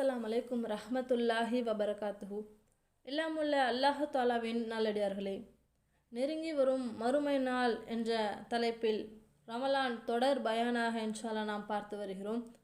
அஸ்ஸலாம் அலைக்கும் ரஹமத்துல்லாஹி வபரகாத்துஹு. எல்லாம் உள்ள அல்லாஹு தாலாவின் நல்லடியார்களே நெருங்கி வரும் மறுமை நாள் என்ற தலைப்பில் ரமலான் தொடர் பயானாக இன்ஷால்லா நாம் பார்த்து வருகிறோம்.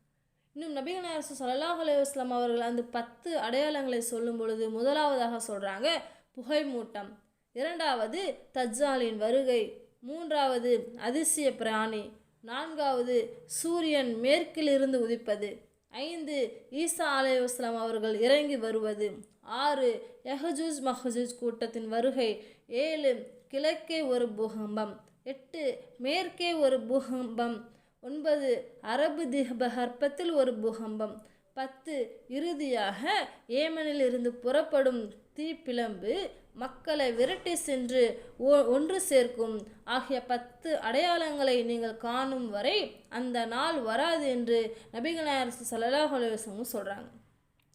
இன்னும் நபிகள் அரசு சல்லாஹ் அலைஹி அவர்கள் அந்த பத்து அடையாளங்களை சொல்லும் பொழுது முதலாவதாக சொல்கிறாங்க புகை மூட்டம் இரண்டாவது தஜ்ஜாலின் வருகை. மூன்றாவது அதிசய பிராணி. நான்காவது சூரியன் மேற்கிலிருந்து உதிப்பது. ஐந்து ஈசா அலைவாஸ்லாம் அவர்கள் இறங்கி வருவது. ஆறு யஹஜூஸ் மஹஜூஸ் கூட்டத்தின் வருகை. ஏழு கிழக்கே ஒரு பூகம்பம். எட்டு மேற்கே ஒரு பூகம்பம். ஒன்பது அரபு தீபகற்பத்தில் ஒரு பூகம்பம். பத்து இறுதியாக ஏமனில் இருந்து புறப்படும் தீப்பிளம்பு. மக்களை விரட்டி சென்று ஒ- ஒன்று சேர்க்கும். ஆகிய பத்து அடையாளங்களை நீங்கள் காணும் வரை அந்த நாள் வராது என்று நபிகள் நாயர் ஸல்லல்லாஹு சொல்கிறாங்க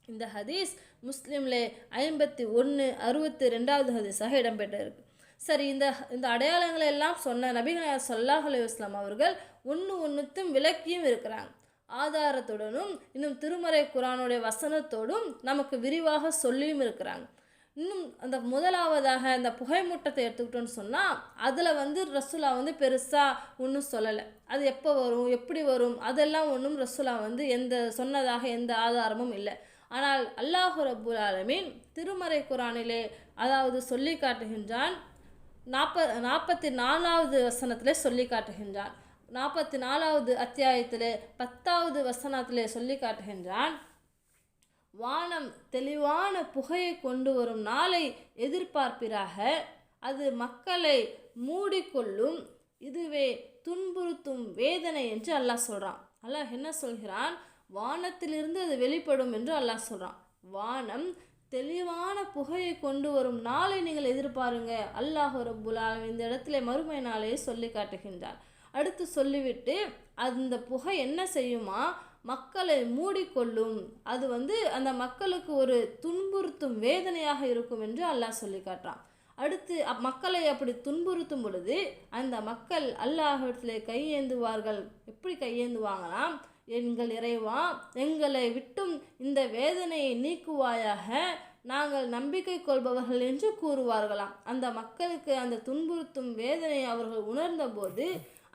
இந்த ஹதீஸ் முஸ்லீம்லே ஐம்பத்தி ஒன்று அறுபத்தி ரெண்டாவது ஹதீஸாக இடம்பெற்றிருக்கு. சரி இந்த இந்த அடையாளங்களை எல்லாம் சொன்ன நபிகள் நாயர் ஸல்லல்லாஹு அவர்கள் ஒன்று ஒன்றுத்தும் விளக்கியும் இருக்கிறாங்க. ஆதாரத்துடனும் இன்னும் திருமறை குரானுடைய வசனத்தோடும் நமக்கு விரிவாக சொல்லியும் இருக்கிறாங்க. இன்னும் அந்த முதலாவதாக அந்த புகைமூட்டத்தை எடுத்துக்கிட்டோன்னு சொன்னால் அதில் வந்து ரசுலா வந்து பெருசாக ஒன்றும் சொல்லலை. அது எப்போ வரும் எப்படி வரும் அதெல்லாம் ஒன்றும் ரசுலா வந்து எந்த சொன்னதாக எந்த ஆதாரமும் இல்லை. ஆனால் அல்லாஹு ரபுல் ஆலமீன் திருமறை குரானிலே அதாவது சொல்லி காட்டுகின்றான் நாற்ப நாற்பத்தி நாலாவது வசனத்திலே சொல்லி காட்டுகின்றான். நாற்பத்தி நாலாவது அத்தியாயத்தில் பத்தாவது வசனத்திலே சொல்லி காட்டுகின்றான் வானம் தெளிவான புகையை கொண்டு வரும் நாளை எதிர்பார்ப்பிறாக அது மக்களை மூடிக்கொள்ளும் இதுவே துன்புறுத்தும் வேதனை என்று அல்லாஹ் சொல்கிறான் அல்லாஹ் என்ன சொல்கிறான்? வானத்திலிருந்து அது வெளிப்படும் என்று அல்லாஹ் சொல்கிறான் வானம் தெளிவான புகையை கொண்டு வரும் நாளை நீங்கள் எதிர்பாருங்க. அல்லாஹ் ரப்புல் இந்த இடத்துல மறுமை நாளையை சொல்லி காட்டுகின்றார். அடுத்து சொல்லிவிட்டு அந்த புகை என்ன செய்யுமா? மக்களை மூடிக்கொள்ளும். அது வந்து அந்த மக்களுக்கு ஒரு துன்புறுத்தும் வேதனையாக இருக்கும் என்று அல்லாஹ் சொல்லி காட்டுறான். அடுத்து அப் மக்களை அப்படி துன்புறுத்தும் பொழுது அந்த மக்கள் அல்லாஹிடத்திலே கையேந்துவார்கள். எப்படி கையேந்துவாங்களாம் எங்கள் இறைவா எங்களை விட்டும் இந்த வேதனையை நீக்குவாயாக நாங்கள் நம்பிக்கை கொள்பவர்கள் என்று கூறுவார்களாம். அந்த மக்களுக்கு அந்த துன்புறுத்தும் வேதனையை அவர்கள் உணர்ந்தபோது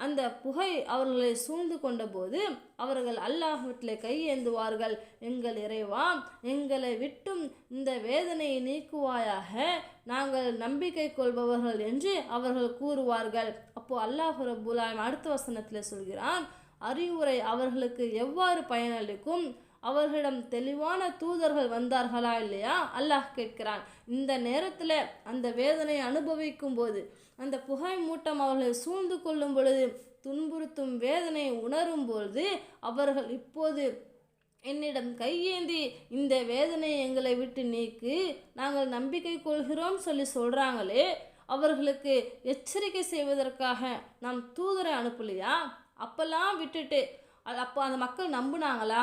அந்த புகை அவர்களை சூழ்ந்து கொண்டபோது அவர்கள் அல்லாஹ்விட்டிலே கையேந்துவார்கள். எங்கள் இறைவா எங்களை விட்டும் இந்த வேதனையை நீக்குவாயாக. நாங்கள் நம்பிக்கை கொள்பவர்கள் என்று அவர்கள் கூறுவார்கள். அப்போது அல்லாஹ் ரப்புல் அடுத்த வசனத்தில் சொல்கிறான் அறிவுரை அவர்களுக்கு எவ்வாறு பயனளிக்கும்? அவர்களிடம் தெளிவான தூதர்கள் வந்தார்களா இல்லையா? அல்லாஹ் கேட்கிறான். இந்த நேரத்தில் அந்த வேதனை அனுபவிக்கும் போது அந்த புகை மூட்டம் அவர்களை சூழ்ந்து கொள்ளும் பொழுது துன்புறுத்தும் வேதனை உணரும் பொழுது அவர்கள் இப்போது என்னிடம் கையேந்தி இந்த வேதனையை எங்களை விட்டு நீக்கு நாங்கள் நம்பிக்கை கொள்கிறோம் சொல்லி சொல்கிறாங்களே அவர்களுக்கு எச்சரிக்கை செய்வதற்காக நாம் தூதரை அனுப்பலையா? அப்பெல்லாம் விட்டுட்டு அது அப்போ அந்த மக்கள் நம்புனாங்களா?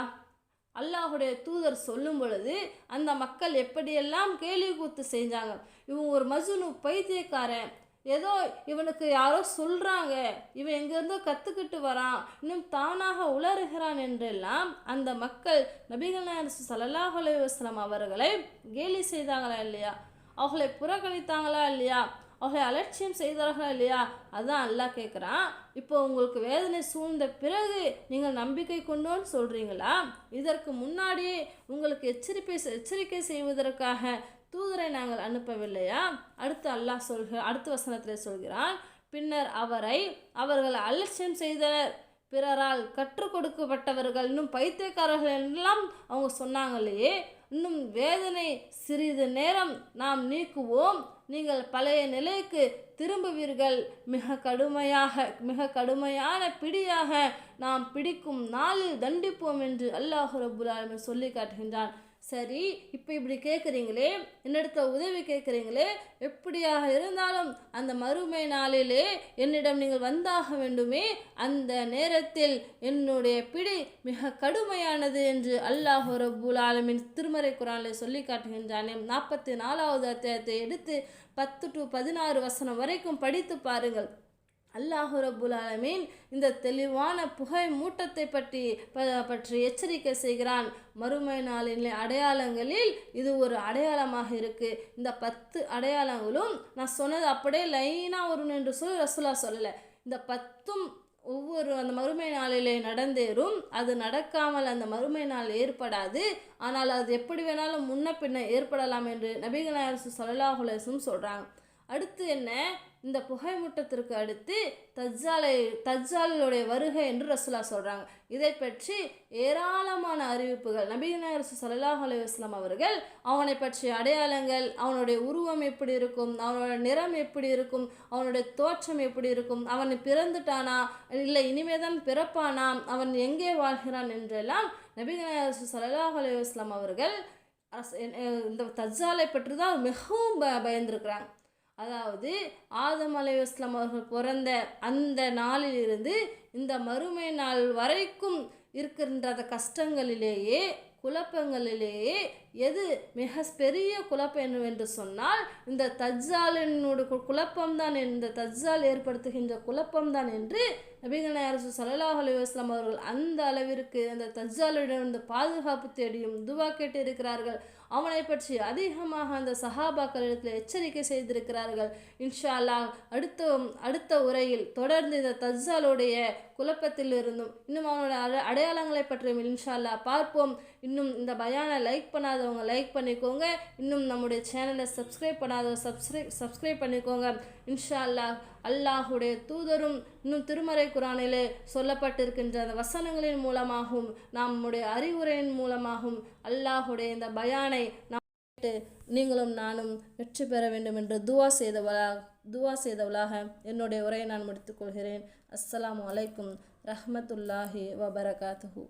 அல்லாஹுடைய தூதர் சொல்லும் பொழுது அந்த மக்கள் எப்படியெல்லாம் கேலி கூத்து செஞ்சாங்க? இவன் ஒரு மஜ்னு பைத்தியக்காரன். ஏதோ இவனுக்கு யாரோ சொல்கிறாங்க இவன் எங்கேருந்தோ கற்றுக்கிட்டு வரான். இன்னும் தானாக உளறுகிறான் என்றெல்லாம் அந்த மக்கள் நபிகள் நாயரசு சல்லாஹ் அலைஹி அவர்களை கேலி செய்தாங்களா இல்லையா? அவர்களை புறக்கணித்தாங்களா இல்லையா? அவர்களை அலட்சியம் செய்தார்களா இல்லையா? அதுதான் அல்லாஹ் கேட்குறான் இப்போ உங்களுக்கு வேதனை சூழ்ந்த பிறகு நீங்கள் நம்பிக்கை கொண்டோன்னு சொல்கிறீங்களா இதற்கு முன்னாடியே உங்களுக்கு எச்சரிக்கை எச்சரிக்கை செய்வதற்காக தூதரை நாங்கள் அனுப்பவில்லையா? அடுத்து அல்லாஹ் சொல்கிற அடுத்த வசனத்தில் சொல்கிறான் பின்னர் அவரை அவர்கள் அலட்சியம் செய்தனர். பிறரால் கற்றுக் கொடுக்கப்பட்டவர்கள் இன்னும் பைத்தியக்காரர்கள் எல்லாம் அவங்க சொன்னாங்களே இன்னும் வேதனை சிறிது நேரம் நாம் நீக்குவோம். நீங்கள் பழைய நிலைக்கு திரும்புவீர்கள். மிக கடுமையாக மிக கடுமையான பிடியாக நாம் பிடிக்கும் நாளில் தண்டிப்போம் என்று அல்லாஹ் ரபுல் சொல்லி காட்டுகின்றான். சரி இப்போ இப்படி கேட்குறீங்களே என்னிடத்த உதவி கேட்குறீங்களே எப்படியாக இருந்தாலும் அந்த மறுமை நாளிலே என்னிடம் நீங்கள் வந்தாக வேண்டுமே அந்த நேரத்தில் என்னுடைய பிடி மிக கடுமையானது என்று அல்லாஹ் ரபுல் ஆலமின் திருமறை குரானில் சொல்லி காட்டுகின்றானே. நாற்பத்தி நாலாவது அத்தியாயத்தை எடுத்து பத்து டு பதினாறு வசனம் வரைக்கும் படித்து பாருங்கள். அல்லாஹு ரபுல் ஆலமீன் இந்த தெளிவான புகை மூட்டத்தை பற்றி ப- பற்றி எச்சரிக்கை செய்கிறான். மறுமை நாளின் அடையாளங்களில் இது ஒரு அடையாளமாக இருக்குது இந்த பத்து அடையாளங்களும் நான் சொன்னது அப்படியே லைனாக வரும் என்று சொல்லி ரசுலா சொல்லலை. இந்த பத்தும் ஒவ்வொரு அந்த மறுமை நாளிலே நடந்தேறும். அது நடக்காமல் அந்த மறுமை நாள் ஏற்படாது. ஆனால் அது எப்படி வேணாலும் முன்ன பின்ன ஏற்படலாம் என்று நபிகள் நாயகம் ஸல்லல்லாஹு சொல்கிறாங்க அடுத்து என்ன? இந்த புகைமூட்டத்திற்கு அடுத்து தஜ்ஜாலை தஜ்ஜாலுடைய வருகை என்று ரசூலா சொல்கிறாங்க இதை பற்றி ஏராளமான அறிவிப்புகள் நபிகள் நாயகம் அலுவலாம் அவர்கள் அவனை பற்றிய அடையாளங்கள் அவனுடைய உருவம் எப்படி இருக்கும் அவனோட நிறம் எப்படி இருக்கும் அவனுடைய தோற்றம் எப்படி இருக்கும் அவன் பிறந்துட்டானா இல்லை இனிமே தான் பிறப்பானா அவன் எங்கே வாழ்கிறான் என்றெல்லாம் நபிகள் நாயகம் அலுவலாம் அவர்கள் இந்த தஜ்ஜாலை பற்றி தான் மிகவும் ப பயந்துருக்கிறாங்க. அதாவது ஆதம் அலைவாஸ்லாம் அவர்கள் பிறந்த அந்த நாளிலிருந்து இந்த மறுமை நாள் வரைக்கும் இருக்கின்ற கஷ்டங்களிலேயே குழப்பங்களிலேயே எது மிக பெரிய குழப்பம் என்னவென்று சொன்னால் இந்த தஜ்ஜாலினுடைய குழப்பம்தான் இந்த தஜ்ஜால் ஏற்படுத்துகின்ற குழப்பம்தான் என்று நபிகள் நாயரசு சல்லாஹ் அலுவலாம் அவர்கள் அந்த அளவிற்கு அந்த தஜ்ஜாலிடம் இந்த பாதுகாப்பு தேடியும் துவா கேட்டு இருக்கிறார்கள் அவனை பற்றி அதிகமாக அந்த சஹாபாக்களிடத்தில் எச்சரிக்கை செய்திருக்கிறார்கள். இன்ஷா அல்லாஹ் அடுத்த அடுத்த உரையில் தொடர்ந்து இந்த தஜ்ஜாலுடைய குழப்பத்தில் இருந்தும் இன்னும் அவனோட அட- அடையாளங்களை பற்றியும் இன்ஷா அல்லாஹ் பார்ப்போம். இன்னும் இந்த பயானை லைக் பண்ணாதவங்க லைக் பண்ணிக்கோங்க. இன்னும் நம்முடைய சேனலை சப்ஸ்கிரைப் பண்ணாதவங்க சப்ஸ்கிரைப் சப்ஸ்கிரைப் பண்ணிக்கோங்க. இன்ஷா அல்லாஹ் அல்லாஹுடைய தூதரும் இன்னும் திருமறை குரானிலே சொல்லப்பட்டிருக்கின்ற அந்த வசனங்களின் மூலமாகவும் நம்முடைய அறிவுரையின் மூலமாகவும் அல்லாஹுடைய இந்த பயானை நாம் கேட்டு நீங்களும் நானும் வெற்றி பெற வேண்டும் என்று துவா செய்தவளாக துவா செய்தவளாக என்னுடைய உரையை நான் முடித்துக்கொள்கிறேன் அஸ்ஸலாமு அலைக்கும் ரஹமத்துல்லாஹி வபரகாத்துஹு.